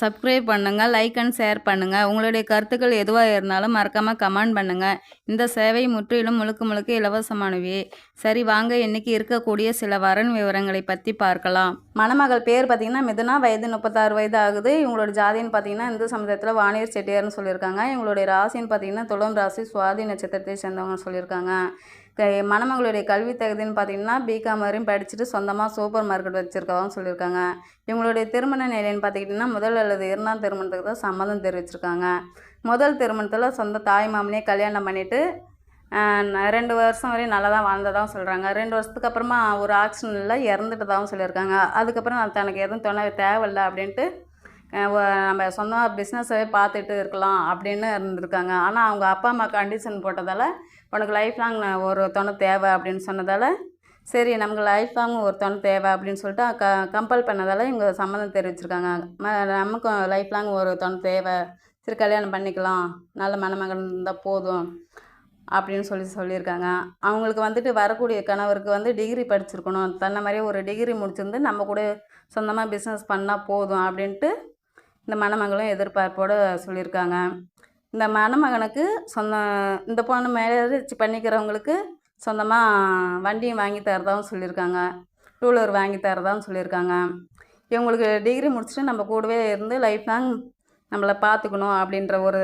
Subscribe பண்ணுங்கள் like and share பண்ணுங்கள் உங்களுடைய கருத்துக்கள் எதுவாக இருந்தாலும் மறக்காமல் கமெண்ட் பண்ணுங்கள் இந்த சேவை முற்றிலும் முழுக்க முழுக்க இலவசமானவே. சரி வாங்க இன்றைக்கி இருக்கக்கூடிய சில வரன் விவரங்களை பற்றி பார்க்கலாம். மணமகள் பேர் பார்த்தீங்கன்னா மிதுனா. வயது முப்பத்தாறு வயது ஆகுது. இவங்களோட ஜாதின்னு பார்த்தீங்கன்னா இந்து சமுதாயத்தில் வாணியர் செட்டியார்னு சொல்லியிருக்காங்க. இவங்களுடைய ராசின்னு பார்த்தீங்கன்னா துளம் ராசி சுவாதி நட்சத்திரத்தை சேர்ந்தவங்க சொல்லியிருக்காங்க. க- மணமகளுடைய கல்வி தகுதின்னு பார்த்தீங்கன்னா பிகாம் வரையும் படிச்சுட்டு சொந்தமாக சூப்பர் மார்க்கெட் வச்சுருக்கதாகவும் சொல்லியிருக்காங்க. இவங்களுடைய திருமண நிலைன்னு பார்த்துக்கிட்டிங்கன்னா முதல் அல்லது இரண்டாம் திருமணத்துக்கு தான் சம்மதம் தெரிவிச்சிருக்காங்க. முதல் திருமணத்தில் சொந்த தாய் மாமனே கல்யாணம் பண்ணிவிட்டு ரெண்டு வருஷம் வரையும் நல்லா தான் வாழ்ந்ததாகவும் சொல்கிறாங்க ரெண்டு வருஷத்துக்கு அப்புறமா ஒரு ஆக்சிடென்ட்டில் இறந்துட்டதாகவும் சொல்லியிருக்காங்க. அதுக்கப்புறம் நான் தனக்கு எதுவும் துணை தேவையில்லை அப்படின்ட்டு நம்ம சொந்தமாக பிஸ்னஸவே பார்த்துட்டு இருக்கலாம் அப்படின்னு இருந்திருக்காங்க. ஆனால் அவங்க அப்பா அம்மா கண்டிஷன் போட்டதால் உனக்கு லைஃப் லாங் ஒரு துணை தேவை அப்படின்னு சொன்னதால் சரி நமக்கு லைஃப் லாங் ஒரு துணை தேவை அப்படின்னு சொல்லிட்டு க கம்பல் பண்ணதால் இவங்க சம்மதம் தெரிவிச்சிருக்காங்க. ம நமக்கும் லைஃப் லாங் ஒரு துணை தேவை. சரி கல்யாணம் பண்ணிக்கலாம். நல்ல மணமகன் இருந்தால் போதும் அப்படின்னு சொல்லி சொல்லியிருக்காங்க. அவங்களுக்கு வந்துட்டு வரக்கூடிய கணவருக்கு வந்து டிகிரி படிச்சிருக்கணும். தன்னை மாதிரியே ஒரு டிகிரி முடிச்சிருந்து நம்ம கூட சொந்தமாக பிஸ்னஸ் பண்ணால் போதும் அப்படின்ட்டு இந்த மணமகளும் எதிர்பார்ப்போடு சொல்லியிருக்காங்க. இந்த மணமகனுக்கு சொந்த இந்த பொண்ணு மேரேஜ் பண்ணிக்கிறவங்களுக்கு சொந்தமாக வண்டியும் வாங்கி தரதாகவும் சொல்லியிருக்காங்க. டூ வீலர் வாங்கி தரதாகவும் சொல்லியிருக்காங்க. இவங்களுக்கு டிகிரி முடிச்சுட்டு நம்ம கூடவே இருந்து லைஃப் லாங் நம்மளை பார்த்துக்கணும் அப்படின்ற ஒரு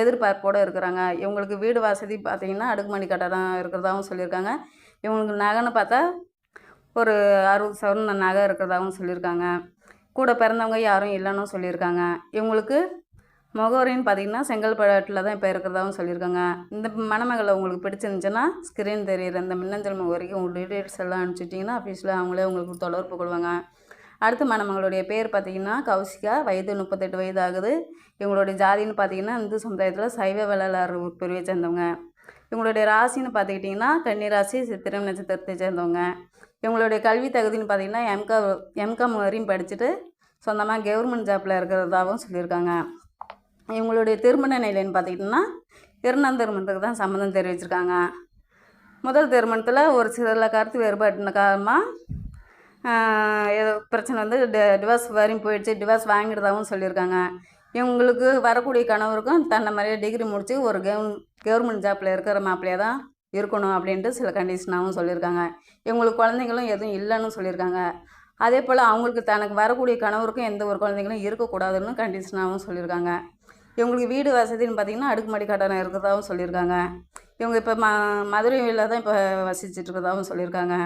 எதிர்பார்ப்போடு இருக்கிறாங்க. இவங்களுக்கு வீடு வசதி பார்த்திங்கன்னா அடுக்குமணி கட்டடம் இருக்கிறதாகவும் சொல்லியிருக்காங்க. இவங்களுக்கு நகைன்னு பார்த்தா ஒரு அறுபது சவரன் நகை இருக்கிறதாகவும் சொல்லியிருக்காங்க. கூட பிறந்தவங்க யாரும் இல்லைன்னு சொல்லியிருக்காங்க. இவங்களுக்கு முகவரின்னு பார்த்தீங்கன்னா செங்கல்பட்டில் தான் இப்போ இருக்கிறதாகவும் சொல்லியிருக்காங்க. இந்த மணமகளை உங்களுக்கு பிடிச்சிருந்துச்சுன்னா ஸ்க்ரீன் தெரியுற இந்த மின்னஞ்சல் முகவரிக்கு உங்கள் டீட்டெயில்ஸ் எல்லாம் அனுப்பிச்சிட்டிங்கன்னா ஆஃபீஸில் அவங்களே உங்களுக்கு தொடர்பு கொள்வாங்க. அடுத்து மணமகளுடைய பேர் பார்த்தீங்கன்னா கௌசிகா. வயது முப்பத்தெட்டு வயது ஆகுது. இவங்களுடைய ஜாதின்னு பார்த்தீங்கன்னா இந்து சமுதாயத்தில் சைவ வேளாளர் பிரிவை சேர்ந்தவங்க. இவங்களுடைய ராசின்னு பார்த்துக்கிட்டிங்கன்னா கன்னி ராசி சித்திரம் நட்சத்திரத்தை சேர்ந்தவங்க. இவங்களுடைய கல்வி தகுதின்னு பார்த்தீங்கன்னா எம்கா எம்காம் வரையும் படிச்சுட்டு சொந்தமாக கவர்மெண்ட் ஜாப்பில் இருக்கிறதாகவும் சொல்லியிருக்காங்க. இவங்களுடைய திருமண நிலைன்னு பார்த்துக்கிட்டிங்கன்னா இரண்டாம் திருமணத்துக்கு தான் சம்மந்தம் தெரிவிச்சிருக்காங்க. முதல் திருமணத்தில் ஒரு சில கருத்து வேறுபாட்டின காரணமாக ஏதோ பிரச்சனை வந்து டிவோர்ஸ் வரையும் போயிடுச்சு டிவோர்ஸ் வாங்கிடுதாகவும் சொல்லியிருக்காங்க. இவங்களுக்கு வரக்கூடிய கணவருக்கும் தன்னை மாதிரியே டிகிரி முடித்து ஒரு கவர்ன் கவர்மெண்ட் ஜாப்பில் இருக்கிற மாப்பிள்ளையாக தான் இருக்கணும் அப்படின்ட்டு சில கண்டிஷனாகவும் சொல்லியிருக்காங்க. இவங்களுக்கு குழந்தைங்களும் எதுவும் இல்லைன்னு சொல்லியிருக்காங்க. அதே போல் அவங்களுக்கு தனக்கு வரக்கூடிய கணவருக்கும் எந்த ஒரு குழந்தைங்களும் இருக்கக்கூடாதுன்னு கண்டிஷனாகவும் சொல்லியிருக்காங்க. இவங்களுக்கு வீடு வசதின்னு பார்த்திங்கன்னா அடுக்குமாடி கட்டணம் இருக்கிறதாகவும் சொல்லியிருக்காங்க. இவங்க இப்போ ம மதுரையில் தான் இப்போ வசிச்சுட்டு இருக்கிறதாகவும் சொல்லியிருக்காங்க.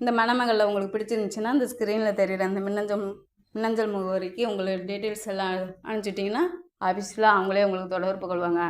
இந்த மணமகளில் உங்களுக்கு பிடிச்சிருந்துச்சின்னா இந்த ஸ்க்ரீனில் தெரியுற அந்த மின்னஞ்சம் மின்னஞ்சல் முகவரிக்கு உங்களுக்கு டீட்டெயில்ஸ் எல்லாம் அனுப்பிச்சிட்டிங்கன்னா ஆஃபீஸில் அவங்களே உங்களுக்கு தொடர்பு கொள்வாங்க.